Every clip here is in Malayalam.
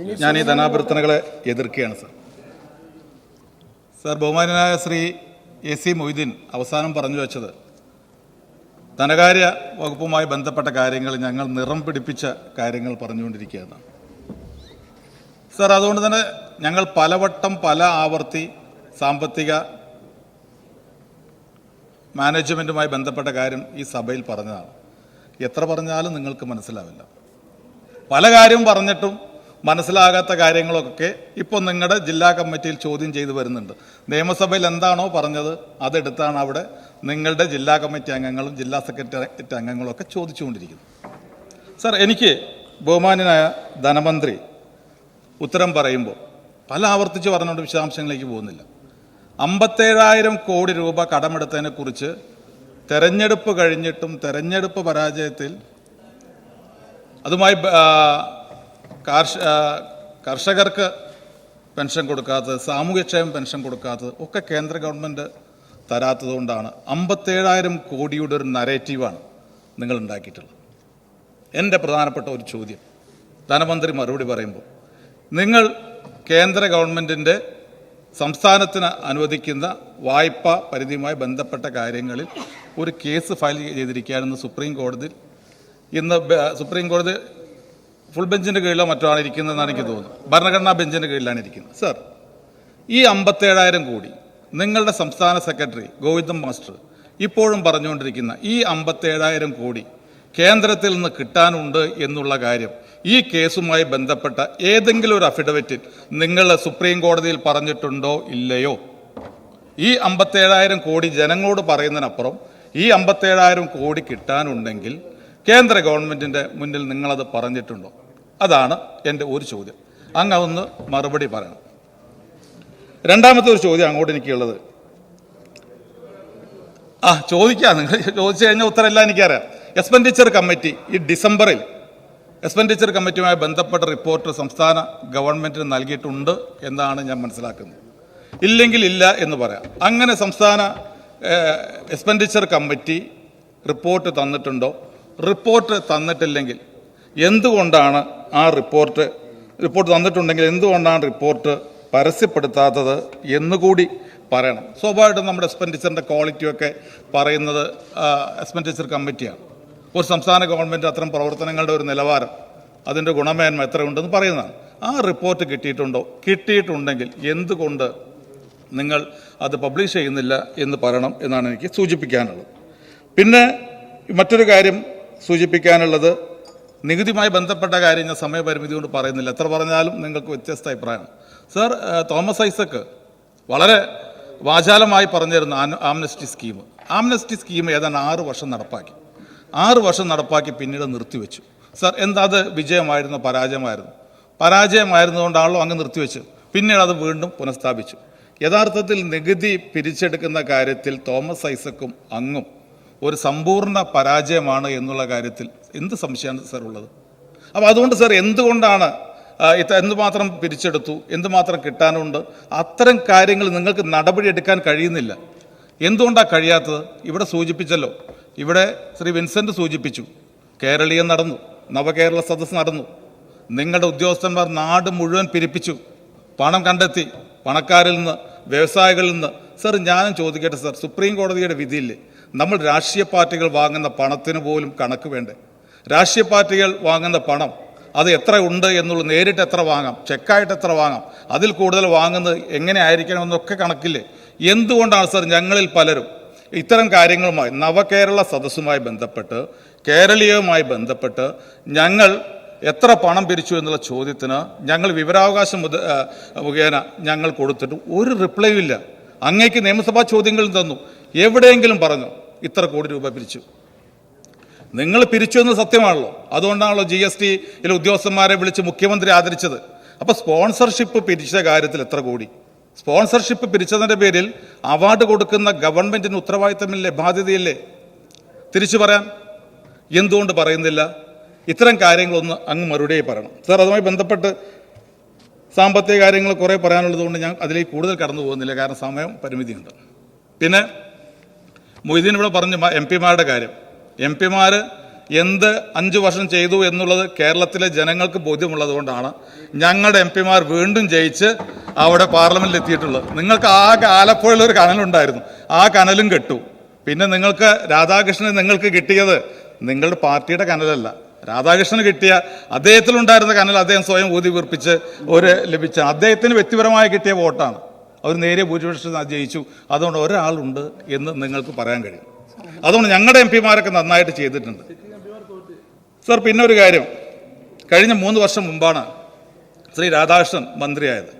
ഞാൻ ഈ ധനാഭ്യർത്ഥനകളെ എതിർക്കുകയാണ് സർ സർ ബഹുമാനായ ശ്രീ എ സി മൊയ്തീൻ അവസാനം പറഞ്ഞു വെച്ചത് ധനകാര്യ വകുപ്പുമായി ബന്ധപ്പെട്ട കാര്യങ്ങൾ ഞങ്ങൾ നിറം പിടിപ്പിച്ച കാര്യങ്ങൾ പറഞ്ഞുകൊണ്ടിരിക്കുകയാണ്. സർ അതുകൊണ്ട് തന്നെ ഞങ്ങൾ പലവട്ടം പല ആവർത്തി സാമ്പത്തിക മാനേജ്മെന്റുമായി ബന്ധപ്പെട്ട കാര്യം ഈ സഭയിൽ പറഞ്ഞതാണ്. എത്ര പറഞ്ഞാലും നിങ്ങൾക്ക് മനസ്സിലാവില്ല. പല കാര്യവും പറഞ്ഞിട്ടും മനസ്സിലാകാത്ത കാര്യങ്ങളൊക്കെ ഇപ്പോൾ നിങ്ങളുടെ ജില്ലാ കമ്മിറ്റിയിൽ ചോദ്യം ചെയ്തു വരുന്നുണ്ട്. നിയമസഭയിൽ എന്താണോ പറഞ്ഞത് അതെടുത്താണ് അവിടെ നിങ്ങളുടെ ജില്ലാ കമ്മിറ്റി അംഗങ്ങളും ജില്ലാ സെക്രട്ടേറിയറ്റ് അംഗങ്ങളും ഒക്കെ ചോദിച്ചുകൊണ്ടിരിക്കുന്നത് സർ എനിക്ക് ബഹുമാന്യനായ ധനമന്ത്രി ഉത്തരം പറയുമ്പോൾ പല ആവർത്തിച്ച് പറഞ്ഞുകൊണ്ട് വിശദാംശങ്ങളിലേക്ക് പോകുന്നില്ല. അമ്പത്തേഴായിരം കോടി രൂപ കടമെടുത്തതിനെക്കുറിച്ച് തെരഞ്ഞെടുപ്പ് കഴിഞ്ഞിട്ടും തെരഞ്ഞെടുപ്പ് പരാജയത്തിൽ അതുമായി കർഷകർക്ക് പെൻഷൻ കൊടുക്കാത്തത് സാമൂഹ്യക്ഷേമം പെൻഷൻ കൊടുക്കാത്തത് ഒക്കെ കേന്ദ്ര ഗവൺമെന്റ് തരാത്തതുകൊണ്ടാണ് അമ്പത്തേഴായിരം കോടിയുടെ ഒരു നരേറ്റീവാണ് നിങ്ങൾ ഉണ്ടാക്കിയിട്ടുള്ളത്. എന്റെ പ്രധാനപ്പെട്ട ഒരു ചോദ്യം. ധനമന്ത്രി മറുപടി പറയുമ്പോൾ നിങ്ങൾ കേന്ദ്ര ഗവൺമെന്റിന്റെ സംസ്ഥാനത്തിന് അനുവദിക്കുന്ന വായ്പ പരിധിയുമായി ബന്ധപ്പെട്ട കാര്യങ്ങളിൽ ഒരു കേസ് ഫയൽ ചെയ്തിരിക്കുകയാണെന്ന് സുപ്രീം കോടതി ഇന്ന് സുപ്രീം കോടതി ഫുൾ ബെഞ്ചിന്റെ കീഴിലോ മറ്റോ ആണ് ഇരിക്കുന്നതെന്നാണ് എനിക്ക് തോന്നുന്നത്. ഭരണഘടനാ ബെഞ്ചിന്റെ കീഴിലാണ് ഇരിക്കുന്നത്. സർ ഈ അമ്പത്തേഴായിരം കോടി നിങ്ങളുടെ സംസ്ഥാന സെക്രട്ടറി ഗോവിന്ദം മാസ്റ്റർ ഇപ്പോഴും പറഞ്ഞുകൊണ്ടിരിക്കുന്ന ഈ അമ്പത്തേഴായിരം കോടി കേന്ദ്രത്തിൽ നിന്ന് കിട്ടാനുണ്ട് എന്നുള്ള കാര്യം ഈ കേസുമായി ബന്ധപ്പെട്ട ഏതെങ്കിലും ഒരു അഫിഡവിറ്റിൽ നിങ്ങൾ സുപ്രീം കോടതിയിൽ പറഞ്ഞിട്ടുണ്ടോ ഇല്ലയോ? ഈ അമ്പത്തേഴായിരം കോടി ജനങ്ങളോട് പറയുന്നതിനപ്പുറം ഈ അമ്പത്തേഴായിരം കോടി കിട്ടാനുണ്ടെങ്കിൽ കേന്ദ്ര ഗവൺമെന്റിന്റെ മുന്നിൽ നിങ്ങളത് പറഞ്ഞിട്ടുണ്ടോ? അതാണ് എന്റെ ഒരു ചോദ്യം. അങ്ങ് അതൊന്ന് മറുപടി പറയണം. രണ്ടാമത്തെ ഒരു ചോദ്യം അങ്ങോട്ട് എനിക്കുള്ളത്. ആ ചോദിക്കാം. നിങ്ങൾ ചോദിച്ചു കഴിഞ്ഞാൽ ഉത്തരമെല്ലാം എനിക്കറിയാം. എക്സ്പെൻഡിച്ചർ കമ്മിറ്റി ഈ ഡിസംബറിൽ എക്സ്പെൻഡിച്ചർ കമ്മിറ്റിയുമായി ബന്ധപ്പെട്ട റിപ്പോർട്ട് സംസ്ഥാന ഗവൺമെന്റിന് നൽകിയിട്ടുണ്ട് എന്നാണ് ഞാൻ മനസ്സിലാക്കുന്നത്. ഇല്ലെങ്കിൽ ഇല്ല എന്ന് പറയാം. അങ്ങനെ സംസ്ഥാന എക്സ്പെൻഡിച്ചർ കമ്മിറ്റി റിപ്പോർട്ട് തന്നിട്ടുണ്ടോ? റിപ്പോർട്ട് തന്നിട്ടില്ലെങ്കിൽ എന്തുകൊണ്ടാണ് ആ റിപ്പോർട്ട് റിപ്പോർട്ട് തന്നിട്ടുണ്ടെങ്കിൽ എന്തുകൊണ്ടാണ് റിപ്പോർട്ട് പരസ്യപ്പെടുത്താത്തത് എന്നുകൂടി പറയണം. സ്വാഭാവികമായിട്ടും നമ്മുടെ എക്സ്പെൻഡിച്ചറിന്റെ ക്വാളിറ്റിയൊക്കെ പറയുന്നത് എക്സ്പെൻഡിച്ചർ കമ്മിറ്റിയാണ് ഒരു സംസ്ഥാന ഗവൺമെന്റ് അത്തരം പ്രവർത്തനങ്ങളുടെ ഒരു നിലവാരം അതിന്റെ ഗുണമേന്മ എത്രയുണ്ടെന്ന് പറയുന്നതാണ്. ആ റിപ്പോർട്ട് കിട്ടിയിട്ടുണ്ടോ? കിട്ടിയിട്ടുണ്ടെങ്കിൽ എന്തുകൊണ്ട് നിങ്ങൾ അത് പബ്ലിഷ് ചെയ്യുന്നില്ല എന്ന് പറയണം എന്നാണ് എനിക്ക് സൂചിപ്പിക്കാനുള്ളത്. പിന്നെ മറ്റൊരു കാര്യം സൂചിപ്പിക്കാനുള്ളത് നികുതിയുമായി ബന്ധപ്പെട്ട കാര്യം ഞാൻ സമയപരിമിതി കൊണ്ട് പറയുന്നില്ല. എത്ര പറഞ്ഞാലും നിങ്ങൾക്ക് വ്യത്യസ്ത അഭിപ്രായമാണ്. സർ തോമസ് ഐസക്ക് വളരെ വാചാലമായി പറഞ്ഞിരുന്ന ആംനസ്റ്റി സ്കീം ആംനസ്റ്റി സ്കീം ഏതാണ്ട് ആറ് വർഷം നടപ്പാക്കി. ആറ് വർഷം നടപ്പാക്കി പിന്നീട് നിർത്തിവെച്ചു. സർ എന്താ അത് വിജയമായിരുന്നു പരാജയമായിരുന്നു? പരാജയമായിരുന്നുകൊണ്ടാണല്ലോ അങ്ങ് നിർത്തിവെച്ചു പിന്നീട് അത് വീണ്ടും പുനഃസ്ഥാപിച്ചു. യഥാർത്ഥത്തിൽ നികുതി പിരിച്ചെടുക്കുന്ന കാര്യത്തിൽ തോമസ് ഐസക്കും അങ്ങും ഒരു സമ്പൂർണ പരാജയമാണ് എന്നുള്ള കാര്യത്തിൽ എന്ത് സംശയമാണ് സാർ ഉള്ളത്? അപ്പോൾ അതുകൊണ്ട് സാർ എന്തുകൊണ്ടാണ് എന്തുമാത്രം പിരിച്ചെടുത്തു എന്തുമാത്രം കിട്ടാനുണ്ട് അത്തരം കാര്യങ്ങൾ നിങ്ങൾക്ക് നടപടി എടുക്കാൻ കഴിയുന്നില്ല. എന്തുകൊണ്ടാണ് കഴിയാത്തത്? ഇവിടെ സൂചിപ്പിച്ചല്ലോ. ഇവിടെ ശ്രീ വിൻസെന്റ് സൂചിപ്പിച്ചു. കേരളീയം നടന്നു നവകേരള സദസ് നടന്നു. നിങ്ങളുടെ ഉദ്യോഗസ്ഥന്മാർ നാട് മുഴുവൻ പിരിപ്പിച്ചു. പണം കണ്ടെത്തി പണക്കാരിൽ നിന്ന് വ്യവസായികളിൽ നിന്ന്. സർ ഞാനും ചോദിക്കട്ടെ സർ സുപ്രീം കോടതിയുടെ വിധിയില്ലേ? നമ്മൾ രാഷ്ട്രീയ പാർട്ടികൾ വാങ്ങുന്ന പണത്തിന് പോലും കണക്ക് വേണ്ടേ? രാഷ്ട്രീയ പാർട്ടികൾ വാങ്ങുന്ന പണം അത് എത്ര ഉണ്ട് എന്നുള്ളത് നേരിട്ട് എത്ര വാങ്ങാം? ചെക്കായിട്ട് എത്ര വാങ്ങാം? അതിൽ കൂടുതൽ വാങ്ങുന്നത് എങ്ങനെ ആയിരിക്കണം എന്നൊക്കെ കണക്കില്ലേ? എന്തുകൊണ്ടാണ് സാർ ഞങ്ങളിൽ പലരും ഇത്തരം കാര്യങ്ങളുമായി നവകേരള സദസ്സുമായി ബന്ധപ്പെട്ട് കേരളീയവുമായി ബന്ധപ്പെട്ട് ഞങ്ങൾ എത്ര പണം പിരിച്ചു എന്നുള്ള ചോദ്യത്തിന് ഞങ്ങൾ വിവരാവകാശം മുഖേന ഞങ്ങൾ കൊടുത്തിട്ട് ഒരു റിപ്ലൈ ഇല്ല. അങ്ങേക്ക് നിയമസഭാ ചോദ്യങ്ങളും തന്നു. എവിടെയെങ്കിലും പറഞ്ഞു. ഇത്ര കോടി രൂപ പിരിച്ചു. നിങ്ങൾ പിരിച്ചു എന്ന് സത്യമാണല്ലോ. അതുകൊണ്ടാണല്ലോ ജി എസ് ടിയിലെ ഉദ്യോഗസ്ഥന്മാരെ വിളിച്ച് മുഖ്യമന്ത്രി ആദരിച്ചത്. അപ്പോൾ സ്പോൺസർഷിപ്പ് പിരിച്ച കാര്യത്തിൽ എത്ര കോടി? സ്പോൺസർഷിപ്പ് പിരിച്ചതിന്റെ പേരിൽ അവാർഡ് കൊടുക്കുന്ന ഗവൺമെന്റിന് ഉത്തരവാദിത്തമില്ലേ ബാധ്യതയില്ലേ? തിരിച്ചു പറയാൻ എന്തുകൊണ്ട് പറയുന്നില്ല? ഇത്തരം കാര്യങ്ങളൊന്ന് അങ്ങ് മറുപടിയായി പറയണം. സാർ അതുമായി ബന്ധപ്പെട്ട് സാമ്പത്തിക കാര്യങ്ങൾ കുറേ പറയാനുള്ളത് കൊണ്ട് ഞാൻ അതിലേക്ക് കൂടുതൽ കടന്നു പോകുന്നില്ല കാരണം സമയം പരിമിതിയുണ്ട്. പിന്നെ മൊയ്തീൻ ഇവിടെ പറഞ്ഞു എം പിമാരുടെ കാര്യം. എം പിമാർ എന്ത് അഞ്ചു വർഷം ചെയ്തു എന്നുള്ളത് കേരളത്തിലെ ജനങ്ങൾക്ക് ബോധ്യമുള്ളത് കൊണ്ടാണ് ഞങ്ങളുടെ എം പിമാർ വീണ്ടും ജയിച്ച് അവിടെ പാർലമെന്റിൽ എത്തിയിട്ടുള്ളത്. നിങ്ങൾക്ക് ആ ആലപ്പുഴയിൽ ഒരു കനലുണ്ടായിരുന്നു. ആ കനലും കെട്ടു. പിന്നെ നിങ്ങൾക്ക് രാധാകൃഷ്ണൻ നിങ്ങൾക്ക് കിട്ടിയത് നിങ്ങളുടെ പാർട്ടിയുടെ കനലല്ല. രാധാകൃഷ്ണന് കിട്ടിയ അദ്ദേഹത്തിലുണ്ടായിരുന്ന കനൽ അദ്ദേഹം സ്വയം ഊതി വീർപ്പിച്ച് ഒരു ലഭിച്ച അദ്ദേഹത്തിന് വ്യക്തിപരമായി കിട്ടിയ വോട്ടാണ്. അവർ നേരെ ഭൂരിപക്ഷം ജയിച്ചു. അതുകൊണ്ട് ഒരാളുണ്ട് എന്ന് നിങ്ങൾക്ക് പറയാൻ കഴിയും. അതുകൊണ്ട് ഞങ്ങളുടെ എം പിമാരൊക്കെ നന്നായിട്ട് ചെയ്തിട്ടുണ്ട്. സർ പിന്നെ ഒരു കാര്യം. കഴിഞ്ഞ മൂന്ന് വർഷം മുമ്പാണ് ശ്രീ രാധാകൃഷ്ണൻ മന്ത്രിയായത്.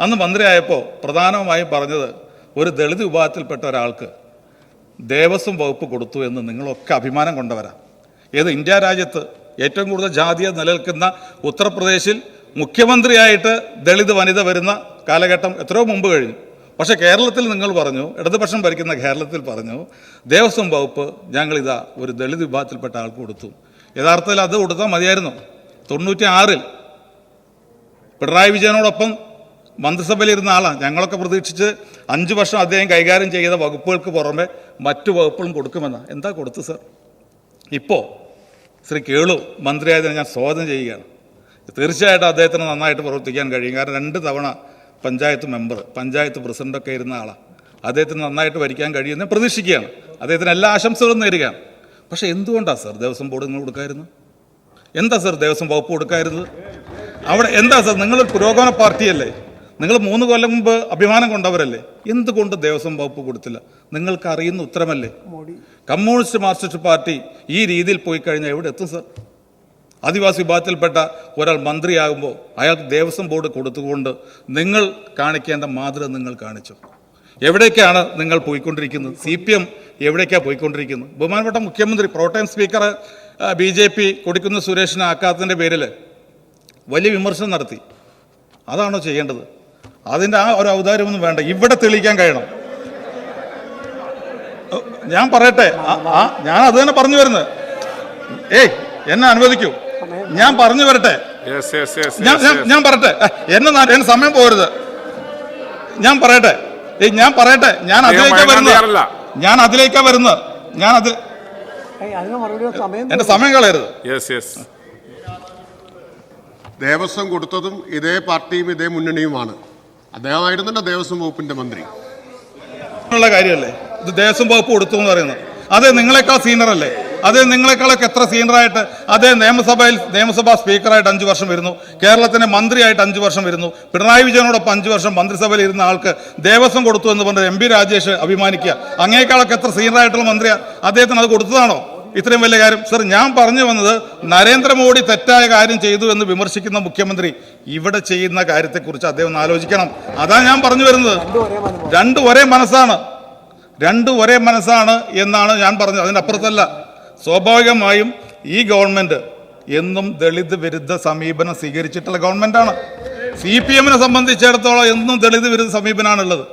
അന്ന് മന്ത്രിയായപ്പോൾ പ്രധാനമായും പറഞ്ഞത് ഒരു ദളിത് വിഭാഗത്തിൽപ്പെട്ട ഒരാൾക്ക് ദേവസ്വം വകുപ്പ് കൊടുത്തു എന്ന് നിങ്ങളൊക്കെ അഭിമാനം കൊണ്ടുവരാം. ഏത് ഇന്ത്യ രാജ്യത്ത് ഏറ്റവും കൂടുതൽ ജാതിയെ നിലനിൽക്കുന്ന ഉത്തർപ്രദേശിൽ മുഖ്യമന്ത്രിയായിട്ട് ദളിത് വനിത വരുന്ന കാലഘട്ടം എത്രയോ മുമ്പ് കഴിഞ്ഞു. പക്ഷേ കേരളത്തിൽ നിങ്ങൾ പറഞ്ഞു ഇടതുപക്ഷം ഭരിക്കുന്ന കേരളത്തിൽ പറഞ്ഞു ദേവസ്വം വകുപ്പ് ഞങ്ങളിതാ ഒരു ദളിത് വിഭാഗത്തിൽപ്പെട്ട ആൾക്ക് കൊടുത്തു. യഥാർത്ഥത്തിൽ അത് കൊടുത്താൽ മതിയായിരുന്നു. തൊണ്ണൂറ്റി ആറിൽ പിണറായി വിജയനോടൊപ്പം മന്ത്രിസഭയിലിരുന്ന ആളാണ് ഞങ്ങളൊക്കെ പ്രതീക്ഷിച്ച് അഞ്ച് വർഷം അദ്ദേഹം കൈകാര്യം ചെയ്ത വകുപ്പുകൾക്ക് പുറമെ മറ്റു വകുപ്പുകളും കൊടുക്കുമെന്നാണ് എന്താ കൊടുത്തു സർ? ഇപ്പോൾ ശ്രീ കേളു മന്ത്രിയായതിനെ ഞാൻ സ്വാഗതം ചെയ്യുകയാണ്. തീർച്ചയായിട്ടും അദ്ദേഹത്തിന് നന്നായിട്ട് പ്രവർത്തിക്കാൻ കഴിയും. കാരണം രണ്ട് തവണ പഞ്ചായത്ത് മെമ്പർ പഞ്ചായത്ത് പ്രസിഡന്റൊക്കെ ഇരുന്ന ആളാണ് അദ്ദേഹത്തിന് നന്നായിട്ട് ഭരിക്കാൻ കഴിയുമെന്ന് പ്രതീക്ഷിക്കുകയാണ്. അദ്ദേഹത്തിന് എല്ലാ ആശംസകളും നേരുകയാണ്. പക്ഷേ എന്തുകൊണ്ടാണ് സാർ ദേവസ്വം ബോർഡ് നിങ്ങൾ കൊടുക്കായിരുന്നു എന്താ സാർ ദേവസ്വം വകുപ്പ് കൊടുക്കായിരുന്നത് അവിടെ എന്താ സാർ നിങ്ങളൊരു പുരോഗമന പാർട്ടിയല്ലേ? നിങ്ങൾ മൂന്ന് കൊല്ലം മുമ്പ് അഭിമാനം കൊണ്ടവരല്ലേ? എന്തുകൊണ്ട് ദേവസ്വം വകുപ്പ് കൊടുത്തില്ല? നിങ്ങൾക്ക് അറിയുന്ന ഉത്തരമല്ലേ കമ്മ്യൂണിസ്റ്റ് മാർക്സിസ്റ്റ് പാർട്ടി ഈ രീതിയിൽ പോയി കഴിഞ്ഞാൽ എവിടെ എത്തും സർ? ആദിവാസി വിഭാഗത്തിൽപ്പെട്ട ഒരാൾ മന്ത്രിയാകുമ്പോൾ അയാൾക്ക് ദേവസ്വം ബോർഡ് കൊടുത്തുകൊണ്ട് നിങ്ങൾ കാണിക്കേണ്ട മാതൃക നിങ്ങൾ കാണിച്ചു. എവിടേക്കാണ് നിങ്ങൾ പോയിക്കൊണ്ടിരിക്കുന്നത്? സി പി എം എവിടേക്കാണ് പോയിക്കൊണ്ടിരിക്കുന്നത്? ബഹുമാനപ്പെട്ട മുഖ്യമന്ത്രി protem speaker B J P കൊടുക്കുന്ന സുരേഷിനെ ആക്കാത്തതിന്റെ പേരിൽ വലിയ വിമർശനം നടത്തി. അതാണോ ചെയ്യേണ്ടത്? അതിന്റെ ആ ഒരു ഔദാര്യമൊന്നും വേണ്ട. ഇവിടെ തെളിയിക്കാൻ കഴിയണം. ഞാൻ പറയട്ടെ. ആ- ഞാൻ അത് തന്നെ പറഞ്ഞു വരുന്നത്. ഏയ് എന്നെ അനുവദിക്കൂ. ഞാൻ പറഞ്ഞു വരട്ടെ. Yes, yes, yes, ഞാൻ ഞാൻ- പറയട്ടെ. എന്നെ എന്നെ സമയം പോരുത് ഞാൻ പറയട്ടെ. ഏയ് ഞാൻ പറയട്ടെ. ഞാൻ അതിലേക്കാ വരുന്നത്. ഞാൻ അതിലേക്കാ വരുന്നത്. ഞാൻ സമയം എന്റെ സമയം കളയരുത്. Yes, yes. ദേവസ്വം കൊടുത്തതും ഇതേ പാർട്ടിയും ഇതേ മുന്നണിയുമാണ്. അദ്ദേഹമായിരുന്നല്ലോ ദേവസ്വം വകുപ്പിന്റെ മന്ത്രി. ഉള്ള കാര്യമല്ലേ? ഇത് ദേവസ്വം വകുപ്പ് കൊടുത്തു എന്ന് പറയുന്നത്. അതെ നിങ്ങളെക്കാൾ സീനിയർ അല്ലേ? അതെ നിങ്ങളെക്കാളൊക്കെ എത്ര സീനിയറായിട്ട് അതേ നിയമസഭയിൽ നിയമസഭാ സ്പീക്കറായിട്ട് അഞ്ച് വർഷം വരുന്നു. കേരളത്തിന്റെ മന്ത്രിയായിട്ട് അഞ്ച് വർഷം വരുന്നു. പിണറായി വിജയനോടൊപ്പം അഞ്ച് വർഷം മന്ത്രിസഭയിൽ ഇരുന്ന ആൾക്ക് ദേവസ്വം കൊടുത്തു എന്ന് പറഞ്ഞ എം പി രാജേഷ് അഭിമാനിക്കുക. അങ്ങേക്കാളൊക്കെ എത്ര സീനിയറായിട്ടുള്ള മന്ത്രിയാ? അദ്ദേഹത്തിന് അത് കൊടുത്തതാണോ? ഇത്രയും വലിയ കാര്യം. സർ ഞാൻ പറഞ്ഞു വന്നത് നരേന്ദ്രമോദി തെറ്റായ കാര്യം ചെയ്തു എന്ന് വിമർശിക്കുന്ന മുഖ്യമന്ത്രി ഇവിടെ ചെയ്യുന്ന കാര്യത്തെക്കുറിച്ച് അദ്ദേഹം ഒന്ന് ആലോചിക്കണം. അതാ ഞാൻ പറഞ്ഞു വരുന്നത്. രണ്ടും ഒരേ മനസ്സാണ്. രണ്ടു ഒരേ മനസ്സാണ് എന്നാണ് ഞാൻ പറഞ്ഞത്. അതിന്റെ അപ്പുറത്തല്ല സ്വാഭാവികമായും ഈ ഗവൺമെന്റ് എന്നും ദളിത് വിരുദ്ധ സമീപനം സ്വീകരിച്ചിട്ടുള്ള ഗവൺമെന്റാണ്. സി പി എമ്മിനെ സംബന്ധിച്ചിടത്തോളം എന്നും ദളിത് വിരുദ്ധ സമീപനമാണുള്ളത്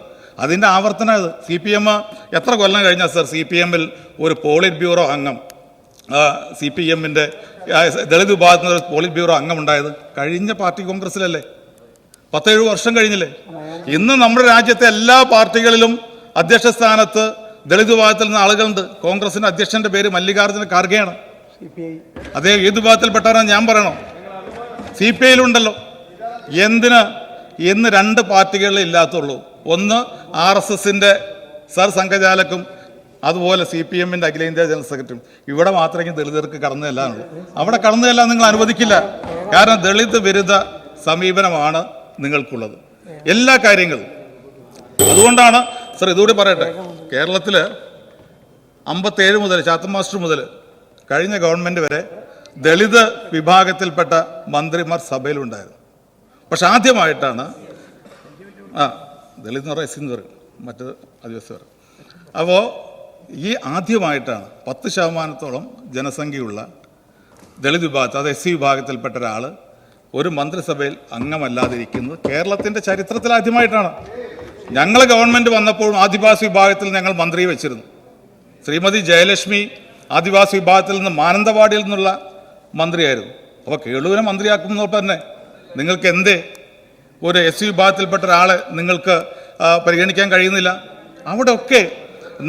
അതിന്റെ ആവർത്തനം ഇത്. സി പി എം എത്ര കൊല്ലം കഴിഞ്ഞാൽ സർ സി പി എമ്മിൽ ഒരു പോളിറ്റ് ബ്യൂറോ അംഗം? സി പി എമ്മിന്റെ ദളിത് വിഭാഗത്തിൽ നിന്ന് പോളിറ്റ് ബ്യൂറോ അംഗം ഉണ്ടായത് കഴിഞ്ഞ പാർട്ടി കോൺഗ്രസിലല്ലേ? പത്തേഴ് വർഷം കഴിഞ്ഞില്ലേ? ഇന്ന് നമ്മുടെ രാജ്യത്തെ എല്ലാ പാർട്ടികളിലും അധ്യക്ഷ സ്ഥാനത്ത് ദളിത് വിഭാഗത്തിൽ നിന്ന് ആളുകളുണ്ട്. കോൺഗ്രസിന്റെ അധ്യക്ഷന്റെ പേര് മല്ലികാർജുന ഖാർഗെയാണ്. അദ്ദേഹം ഏത് വിഭാഗത്തിൽപ്പെട്ടവരാണ് ഞാൻ പറയണോ? സി പി ഐയിലുണ്ടല്ലോ. എന്തിന്? ഇന്ന് രണ്ട് പാർട്ടികളിൽ ഇല്ലാത്തുള്ളൂ. ഒന്ന് ആർ എസ് എസിന്റെ സർ സംഘചാലക്കും അതുപോലെ സി പി എമ്മിന്റെ അഖിലേന്ത്യാ ജനറൽ സെക്രട്ടറിയും. ഇവിടെ മാത്രമേ ദളിതർക്ക് കടന്നു ചെല്ലാനുള്ളൂ അവിടെ കടന്നു ചെല്ലാൻ നിങ്ങൾ അനുവദിക്കില്ല. കാരണം ദളിത് വിരുദ്ധ സമീപനമാണ് നിങ്ങൾക്കുള്ളത്. എല്ലാ കാര്യങ്ങളും. അതുകൊണ്ടാണ് സർ ഇതുകൂടി പറയട്ടെ. കേരളത്തിൽ അമ്പത്തേഴ് മുതൽ ചാത്തൻ മാസ്റ്റർ മുതൽ കഴിഞ്ഞ ഗവൺമെന്റ് വരെ ദളിത് വിഭാഗത്തിൽപ്പെട്ട മന്ത്രിമാർ സഭയിലുണ്ടായിരുന്നു. പക്ഷെ ആദ്യമായിട്ടാണ് ആ ദളിത് എന്ന് പറയുക എസ് എന്ന് പറയും മറ്റ് ആദിവാസി പറയും. അപ്പോൾ ഈ ആദ്യമായിട്ടാണ് പത്ത് ശതമാനത്തോളം ജനസംഖ്യയുള്ള ദളിത് വിഭാഗത്തിൽ അത് എസ് സി വിഭാഗത്തിൽപ്പെട്ട ഒരാൾ ഒരു മന്ത്രിസഭയിൽ അംഗമല്ലാതിരിക്കുന്നത് കേരളത്തിന്റെ ചരിത്രത്തിൽ ആദ്യമായിട്ടാണ്. ഞങ്ങൾ ഗവൺമെന്റ് വന്നപ്പോഴും ആദിവാസി വിഭാഗത്തിൽ ഞങ്ങൾ മന്ത്രി വെച്ചിരുന്നു. ശ്രീമതി ജയലക്ഷ്മി ആദിവാസി വിഭാഗത്തിൽ നിന്ന് മാനന്തവാടിയിൽ നിന്നുള്ള മന്ത്രിയായിരുന്നു. അപ്പോൾ കേളുവിനെ മന്ത്രിയാക്കുന്നതോടൊപ്പം തന്നെ നിങ്ങൾക്ക് എന്തേ? ഒരു എസ് സി വിഭാഗത്തിൽപ്പെട്ട ഒരാളെ നിങ്ങൾക്ക് പരിഗണിക്കാൻ കഴിയുന്നില്ല. അവിടെയൊക്കെ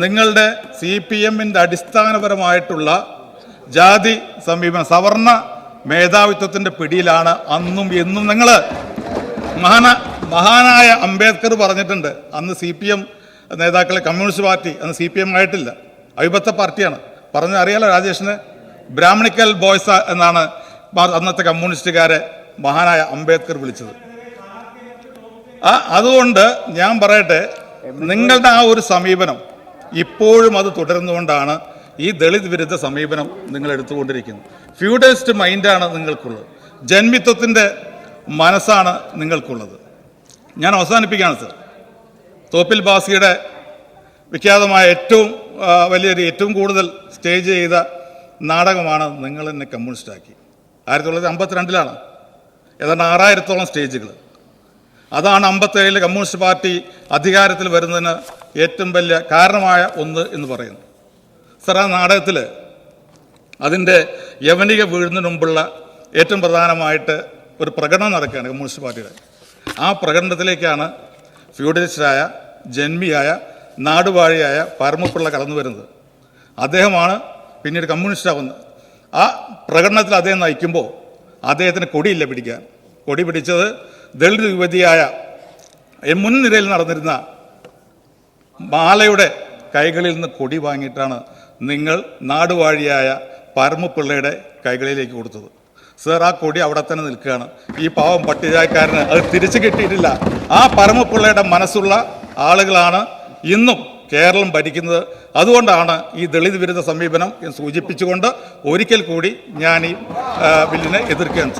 നിങ്ങളുടെ സി പി എമ്മിന്റെ അടിസ്ഥാനപരമായിട്ടുള്ള ജാതി സമീപനം സവർണ മേധാവിത്വത്തിന്റെ പിടിയിലാണ് അന്നും എന്നും നിങ്ങൾ മഹാന മഹാനായ അംബേദ്കർ പറഞ്ഞിട്ടുണ്ട് അന്ന് സി പി എം നേതാക്കളെ കമ്മ്യൂണിസ്റ്റ് പാർട്ടി അന്ന് സി പി എം ആയിട്ടില്ല. അവിഭക്ത പാർട്ടിയാണ്. പറഞ്ഞ അറിയാലോ രാജേഷിന്? ബ്രാഹ്മണിക്കൽ ബോയ്സ് എന്നാണ് അന്നത്തെ കമ്മ്യൂണിസ്റ്റുകാരെ മഹാനായ അംബേദ്കർ വിളിച്ചത്. ആ അതുകൊണ്ട് ഞാൻ പറയട്ടെ നിങ്ങളുടെ ആ ഒരു സമീപനം ഇപ്പോഴും അത് തുടരുന്നുകൊണ്ടാണ് ഈ ദളിത് വിരുദ്ധ സമീപനം നിങ്ങൾ എടുത്തുകൊണ്ടിരിക്കുന്നത്. ഫ്യൂഡലിസ്റ്റ് മൈൻഡാണ് നിങ്ങൾക്കുള്ളത്. ജന്മിത്വത്തിന്റെ മനസ്സാണ് നിങ്ങൾക്കുള്ളത്. ഞാൻ അവസാനിപ്പിക്കുകയാണ് സർ. തോപ്പിൽ ബാസിയുടെ വിഖ്യാതമായ ഏറ്റവും വലിയൊരു ഏറ്റവും കൂടുതൽ സ്റ്റേജ് ചെയ്ത നാടകമാണ് നിങ്ങൾ എന്നെ കമ്മ്യൂണിസ്റ്റാക്കി ആയിരത്തി തൊള്ളായിരത്തി അമ്പത്തിരണ്ടിലാണ് ഏതാണ്ട് ആറായിരത്തോളം സ്റ്റേജുകൾ. അതാണ് അമ്പത്തേഴിൽ കമ്മ്യൂണിസ്റ്റ് പാർട്ടി അധികാരത്തിൽ വരുന്നതിന് ഏറ്റവും വലിയ കാരണമായ ഒന്ന് എന്ന് പറയുന്നു സർ ആ നാടകത്തിൽ അതിന്റെ യവനിക വീഴുന്നതിന് മുമ്പുള്ള ഏറ്റവും പ്രധാനമായിട്ട് ഒരു പ്രകടനം നടക്കുകയാണ് കമ്മ്യൂണിസ്റ്റ് പാർട്ടിയുടെ. ആ പ്രകടനത്തിലേക്കാണ് ഫ്യൂഡലിസ്റ്റായ ജന്മിയായ നാടുവാഴിയായ പരമപ്പിള്ള കടന്നു വരുന്നത്. അദ്ദേഹമാണ് പിന്നീട് കമ്മ്യൂണിസ്റ്റ് ആവുന്നത് ആ പ്രകടനത്തിൽ അദ്ദേഹം നയിക്കുമ്പോൾ അദ്ദേഹത്തിന് കൊടിയില്ല പിടിക്കാൻ. കൊടി പിടിച്ചത് ദളിത് യുവതിയായ മുൻനിരയിൽ നടന്നിരുന്ന മാലയുടെ കൈകളിൽ നിന്ന് കൊടി വാങ്ങിയിട്ടാണ് നിങ്ങൾ നാടുവാഴിയായ പരമപ്പിള്ളയുടെ കൈകളിലേക്ക് കൊടുത്തത്. സർ ആ കൊടി അവിടെ തന്നെ നിൽക്കുകയാണ്. ഈ പാവം പട്ടികജാതിക്കാരന് അത് തിരിച്ചു കിട്ടിയിട്ടില്ല. ആ പരമപിള്ളയുടെ മനസ്സുള്ള ആളുകളാണ് ഇന്നും കേരളം ഭരിക്കുന്നത്. അതുകൊണ്ടാണ് ഈ ദളിത് വിരുദ്ധ സമീപനം സൂചിപ്പിച്ചുകൊണ്ട് ഒരിക്കൽ കൂടി ഞാൻ ഈ ബില്ലിനെ എതിർക്കുകയാണ്